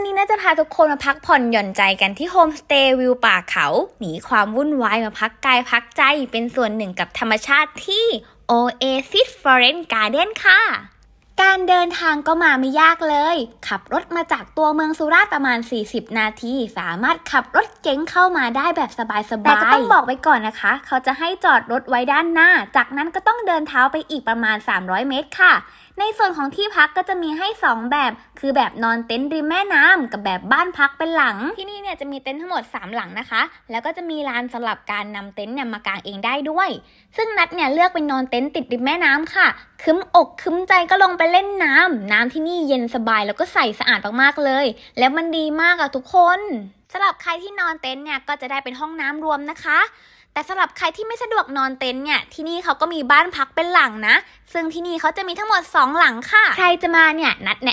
วันนี้น่าจะพาทุกคนมาพักผ่อนหย่อนใจกันที่โฮมสเตย์วิวป่าเขา หนีความวุ่นวายมาพักกายพักใจเป็นส่วนหนึ่งกับธรรมชาติที่ Oasis Forest Garden ค่ะ การเดินทางก็มาไม่ยากเลย ขับรถมาจากตัวเมืองสุราษฎร์ประมาณ 40 นาที สามารถขับรถเก๋งเข้ามาได้แบบสบายๆแต่จะต้องบอกไว้ก่อนนะคะ เขาจะให้จอดรถไว้ด้านหน้า จากนั้นก็ต้องเดินเท้าไปอีกประมาณ 300 เมตรค่ะ ในส่วนของที่พักก็จะมีให้ 2 แบบ คือแบบนอนเต็นท์ริมแม่น้ำกับแบบบ้านพักเป็นหลัง ที่นี่เนี่ยจะมีเต็นท์ทั้งหมด 3 หลังนะคะ แล้วก็จะมีลานสำหรับการนำเต็นท์เนี่ยมากางเองได้ด้วย ซึ่งนัดเนี่ยเลือกเป็นนอนเต็นท์ติดริมแม่น้ำค่ะคึ้มอกคึ้มใจก็ลงไปเล่นน้ำน้ำที่นี่เย็นสบายแล้วก็ใสสะอาดมากๆเลย แล้วมันดีมากอะทุกคน สำหรับใครที่นอนเต็นท์เนี่ยก็จะได้เป็นห้องน้ำรวมนะคะ แต่สำหรับใครที่ไม่สะดวกนอนเต็นท์เนี่ยที่นี่เขาก็มีบ้านพักเป็นหลังนะ ซึ่งที่นี่เขาจะมีทั้งหมด 2 หลังค่ะ ใครจะมาเนี่ยนัดแนะ